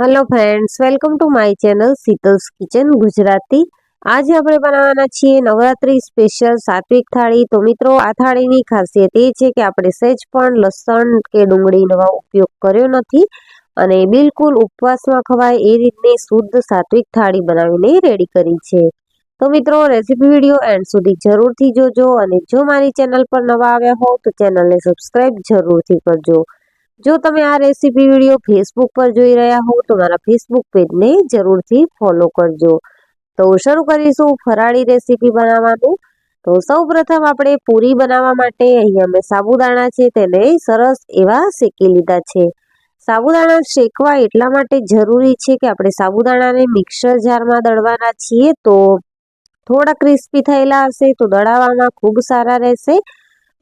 Hello friends welcome to my channel Sheetal's kitchen Gujarati આજે આપણે બનાવવાના છીએ નવરાત્રી સ્પેશિયલ સાત્વિક થાળી. તો મિત્રો, આ થાળીની ખાસિયત એ છે કે આપણે સહેજ પણ લસણ કે ડુંગળીનો ઉપયોગ કર્યો નથી અને બિલકુલ ઉપવાસમાં ખવાય એ રીતની શુદ્ધ સાત્વિક થાળી બનાવીને રેડી કરી છે. તો મિત્રો રેસીપી વીડિયો એન્ડ સુધી જરૂરથી જોજો અને જો મારી ચેનલ પર નવા આવ્યા હોવ તો ચેનલને સબસ્ક્રાઈબ જરૂરથી કરજો. જો તમે આ રેસીપી વીડિયો ફેસબુક પર જોઈ રહ્યા હો, તો મારા ફેસબુક પેજને જરૂરથી ફોલો કરજો. તો શરૂ કરીશું ફરાળી રેસીપી બનાવવાનું. તો સૌ પ્રથમ આપણે પૂરી બનાવવા માટે અહીંયા મેં સાબુદાણા છે તેને સરસ એવા શેકી લીધા છે. સાબુદાણા શેકવા એટલા માટે જરૂરી છે કે આપણે સાબુદાણાને મિક્સર જારમાં દળવાના છીએ તો થોડા ક્રિસ્પી થયેલા હશે તો દળાવવામાં ખૂબ સારા રહેશે.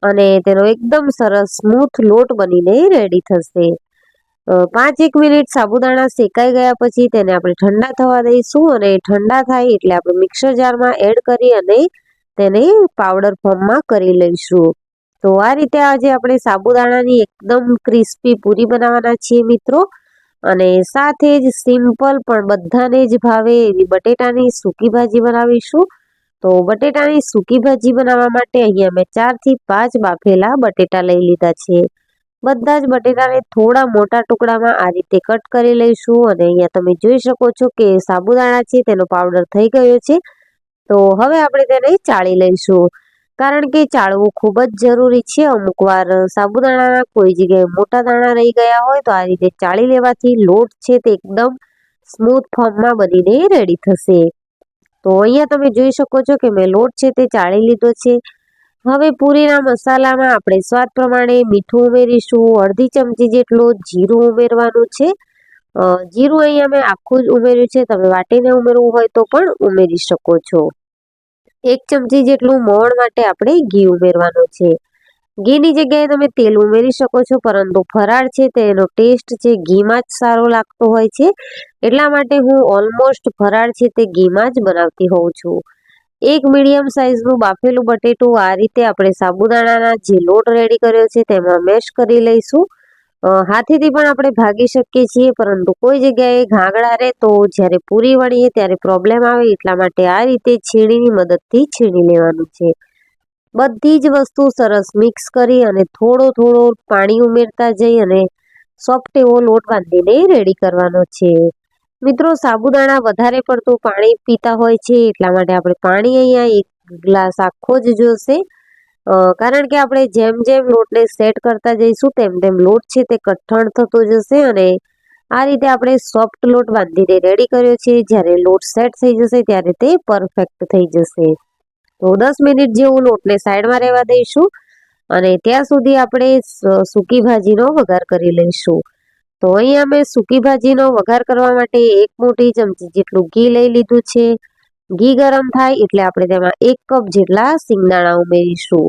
અને તેનો એકદમ સરસ સ્મૂથ લોટ બનીને રેડી થશે. પાંચ એક મિનિટ સાબુદાણા શેકાઈ ગયા પછી તેને આપણે ઠંડા થવા દઈશું અને ઠંડા થાય એટલે આપણે મિક્સર જારમાં એડ કરી અને તેને પાવડર ફોર્મમાં કરી લઈશું. તો આ રીતે આજે આપણે સાબુદાણાની એકદમ ક્રિસ્પી પૂરી બનાવવાના છીએ મિત્રો. અને સાથે જ સિમ્પલ પણ બધાને જ ભાવે એવી બટેટાની સૂકી ભાજી બનાવીશું. તો બટેટાની સૂકી ભાજી બનાવવા માટે અહીંયા મેં ચારથી પાંચ બાફેલા બટેટા લઈ લીધા છે. બધા જ બટેટાને થોડા મોટા ટુકડામાં આ રીતે કટ કરી લઈશું અને અહીંયા તમે જોઈ શકો છો કે સાબુદાણા છે, તેનો પાવડર થઈ ગયો છે. તો હવે આપણે તેને ચાળી લઈશું. કારણ કે ચાળવું ખૂબ જ જરૂરી છે. અમુક વાર સાબુદાણાના કોઈ જગ્યાએ મોટા દાણા રહી ગયા હોય તો આ રીતે ચાળી લેવાથી લોટ છે તે એકદમ સ્મૂથ ફોર્મમાં બનીને રેડી થશે. તો અહીંયા તમે જોઈ શકો છો કે મેં લોટ છે તે ચાળી લીધો છે. હવે પૂરીના મસાલામાં આપણે સ્વાદ પ્રમાણે મીઠું ઉમેરીશું, અડધી ચમચી જેટલું જીરું ઉમેરવાનું છે. જીરું અહીંયા મેં આખું જ ઉમેર્યું છે, તમે વાટીને ઉમેરવું હોય તો પણ ઉમેરી શકો છો. એક ચમચી જેટલું મોણ માટે આપણે ઘી ઉમેરવાનું છે. ઘીની જગ્યાએ તમે તેલ ઉમેરી શકો છો, પરંતુ ફરાળ છે તેનો ટેસ્ટ છે, ઘીમાં જ સારો લાગતો હોય છે. એટલા માટે હું ઓલમોસ્ટ ફરાળ છે તે ઘીમાં જ બનાવતી હોઉં છું. એક મીડિયમ સાઇઝનું બાફેલું બટેટું આ રીતે આપણે સાબુદાણાના જે લોટ રેડી કર્યો છે તેમાં મેશ કરી લઈશું. હાથેથી પણ આપણે ભાગી શકીએ છીએ, પરંતુ કોઈ જગ્યાએ ઘાગડા રહે તો જ્યારે પૂરી વળીએ ત્યારે પ્રોબ્લેમ આવે એટલા માટે આ રીતે છીણીની મદદથી છીણી લેવાનું છે. બધી જ વસ્તુ સરસ મિક્સ કરી અને થોડો થોડો પાણી ઉમેરતા જઈ અને સોફ્ટ એવો લોટ બાંધીને રેડી કરવાનો છે. મિત્રો, સાબુદાણા વધારે પડતું પાણી પીતા હોય છે, એટલા માટે આપણે પાણી અહીંયા એક ગ્લાસ આખો જ જોશે. કારણ કે આપણે જેમ જેમ લોટને સેટ કરતા જઈશું, તેમ તેમ લોટ છે તે કઠણ થતો જશે અને આ રીતે આપણે સોફ્ટ લોટ બાંધીને રેડી કર્યો છે. જ્યારે લોટ સેટ થઈ જશે, ત્યારે તે પરફેક્ટ થઈ જશે. તો દસ મિનિટ જેવું લોટને સાઈડમાં રહેવા દઈશું અને ત્યાં સુધી આપણે સૂકી ભાજીનો વઘાર કરી લઈશું. તો અહીંયા મેં સૂકી ભાજીનો વઘાર કરવા માટે એક મોટી ચમચી જેટલું ઘી લઈ લીધું છે. ઘી ગરમ થાય એટલે આપણે તેમાં એક કપ જેટલા સિંગદાણા ઉમેરીશું.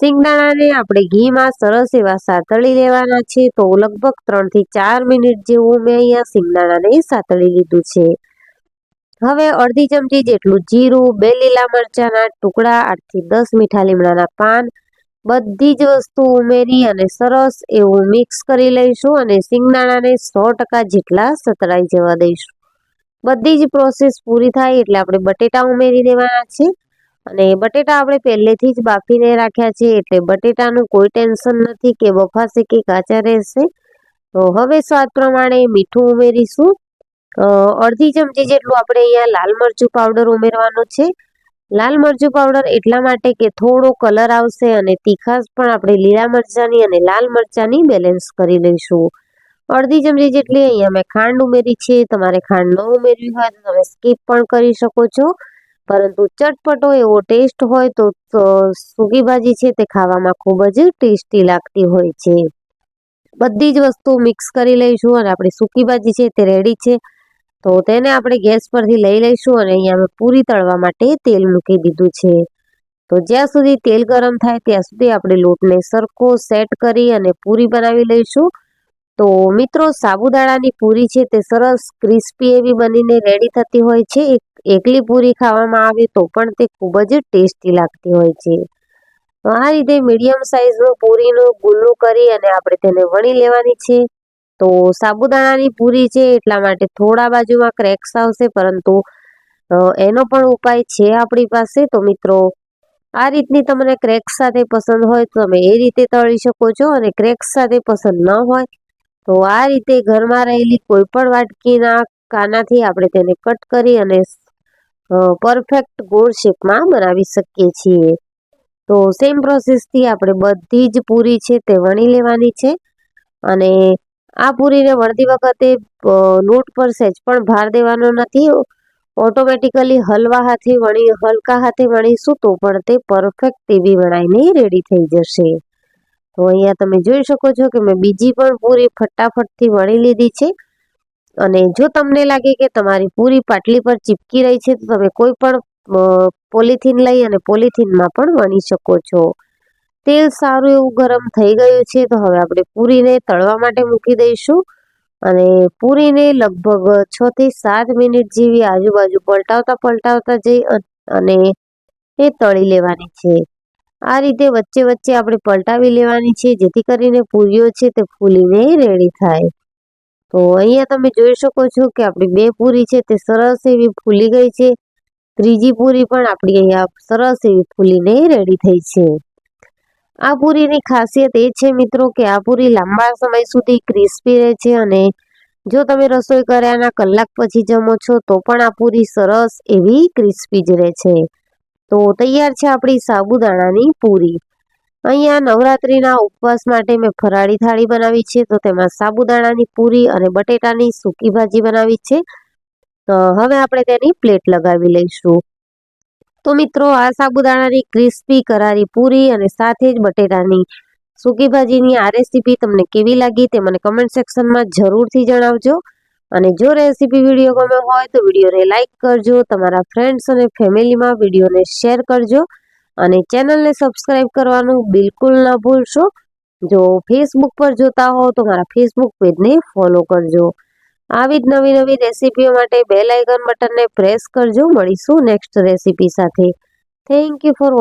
સિંગદાણાને આપણે ઘીમાં સરસ એવા સાતળી લેવાના છે. તો લગભગ ત્રણથી ચાર મિનિટ જેવું મેં અહીંયા સિંગદાણાને સાતળી લીધું છે. હવે અડધી ચમચી જેટલું જીરું, બે લીલા મરચાના ટુકડા આઠથી દસ મીઠા લીમડાના પાન, બધી જ વસ્તુ ઉમેરી અને સરસ એવું મિક્સ કરી લઈશું અને સિંગદાણાને સો ટકા જેટલા સતરાઈ જવા દઈશું. બધી જ પ્રોસેસ પૂરી થાય એટલે આપણે બટેટા ઉમેરી દેવાના છે અને બટેટા આપણે પહેલેથી જ બાફીને રાખ્યા છે એટલે બટેટાનું કોઈ ટેન્શન નથી કે બફાશે કે કાચા રહેશે. તો હવે સ્વાદ પ્રમાણે મીઠું ઉમેરીશું. અડધી ચમચી જેટલું આપણે અહીંયા લાલ મરચું પાવડર ઉમેરવાનું છે. લાલ મરચું પાવડર એટલા માટે કે થોડો કલર આવશે અને તીખાશ પણ આપણે લીલા મરચાંની અને લાલ મરચાંની બેલેન્સ કરી લઈશું. અડધી ચમચી જેટલી અહીંયા મેં ખાંડ ઉમેરી છે. તમારે ખાંડ ન ઉમેરવી હોય તો તમે સ્કીપ પણ કરી શકો છો. પરંતુ ચટપટો એવો ટેસ્ટ હોય તો સૂકી ભાજી છે તે ખાવામાં ખૂબ જ ટેસ્ટી લાગતી હોય છે. બધી જ વસ્તુ મિક્સ કરી લઈશું અને આપણી સૂકી ભાજી છે તે રેડી છે. તો તેને આપણે ગેસ પરથી લઈ લઈશું અને અહીંયા અમે પૂરી તળવા માટે તેલ મૂકી દીધું છે. તો જ્યાં સુધી તેલ ગરમ થાય ત્યાં સુધી આપણે લોટને સરખો સેટ કરી અને પૂરી બનાવી લઈશું. તો મિત્રો, સાબુદાણાની પૂરી છે તે સરસ ક્રિસ્પી એવી બનીને રેડી થતી હોય છે. એકલી પૂરી ખાવામાં આવે તો પણ તે ખૂબ જ ટેસ્ટી લાગતી હોય છે. તો આ રીતે મીડિયમ સાઇઝનું પૂરીનું ગુલ્લું કરી અને આપણે તેને વણી લેવાની છે. તો સાબુદાણાની પૂરી છે એટલા માટે થોડા બાજુમાં ક્રેક્સ આવશે, પરંતુ એનો પણ ઉપાય છે આપણી પાસે. તો મિત્રો, આ રીતની તમને ક્રેક્સ સાથે પસંદ હોય તો તમે એ રીતે તળી શકો છો અને ક્રેક્સ સાથે પસંદ ન હોય તો આ રીતે ઘરમાં રહેલી કોઈ પણ વાટકીના કાનાથી આપણે તેને કટ કરી અને પરફેક્ટ ગોળ શેપમાં બનાવી શકીએ છીએ. તો સેમ પ્રોસેસથી આપણે બધી જ પૂરી છે તે વણી લેવાની છે અને આ પૂરીને વળતી વખતે લોટ પર સહેજ પણ ભાર દેવાનો નથી. ઓટોમેટિકલી હલવા હાથે વણી, હલકા હાથે વણીશું તો પણ તે પરફેક્ટ એવી વણાઈને રેડી થઈ જશે. તો અહીંયા તમે જોઈ શકો છો કે મેં બીજી પણ પૂરી ફટાફટથી વણી લીધી છે. અને જો તમને લાગે કે તમારી પૂરી પાટલી પર ચીપકી રહી છે, તો તમે કોઈ પણ પોલિથીન લઈ અને પોલિથીનમાં પણ વણી શકો છો. તેલ સારું એવું ગરમ થઈ ગયું છે, તો હવે આપણે પૂરીને તળવા માટે મૂકી દઈશું. અને પૂરીને લગભગ છ થી સાત મિનિટ જેવી આજુબાજુ પલટાવતા પલટાવતા જઈ અને એ તળી લેવાની છે. આ રીતે વચ્ચે વચ્ચે આપણે પલટાવી લેવાની છે, જેથી કરીને પૂરીઓ છે તે ફૂલીને રેડી થાય. તો અહીંયા તમે જોઈ શકો છો કે આપણી બે પૂરી છે તે સરસ એવી ફૂલી ગઈ છે. ત્રીજી પૂરી પણ આપણી અહીંયા સરસ એવી ફૂલીને રેડી થઈ છે. આ પૂરીની ખાસિયત એ છે મિત્રો કે આ પૂરી લાંબા સમય સુધી ક્રિસ્પી રહે છે અને જો તમે રસોઈ કર્યાના કલાક પછી જમો છો, તો પણ આ પૂરી સરસ એવી ક્રિસ્પી જ રહે છે. તો તૈયાર છે આપણી સાબુદાણાની પૂરી. અહીંયા નવરાત્રિના ઉપવાસ માટે મેં ફરાળી થાળી બનાવી છે, તો તેમાં સાબુદાણાની પૂરી અને બટેટાની સૂકી ભાજી બનાવી છે. તો હવે આપણે તેની પ્લેટ લગાવી લઈશું. તો મિત્રો, આ સાબુદાણાની ક્રિસ્પી કરારી પૂરી અને સાથે જ બટેટાની સૂકી ભાજીની આ રેસીપી તમને કેવી લાગી તે મને કમેન્ટ સેક્શનમાં જરૂરથી જણાવજો. અને જો રેસીપી વીડિયો ગમ્યો હોય તો વિડીયોને લાઇક કરજો, તમારા ફ્રેન્ડ્સ અને ફેમિલીમાં વિડીયોને શેર કરજો અને ચેનલને સબસ્ક્રાઇબ કરવાનું બિલકુલ ન ભૂલશો. જો ફેસબુક પર જોતા હો તો મારા ફેસબુક પેજને ફોલો કરજો. આવી જ નવી નવી રેસીપીઓ માટે બેલ આઇકન બટનને પ્રેસ કરજો. મળીશું નેક્સ્ટ રેસીપી સાથે. Thank you for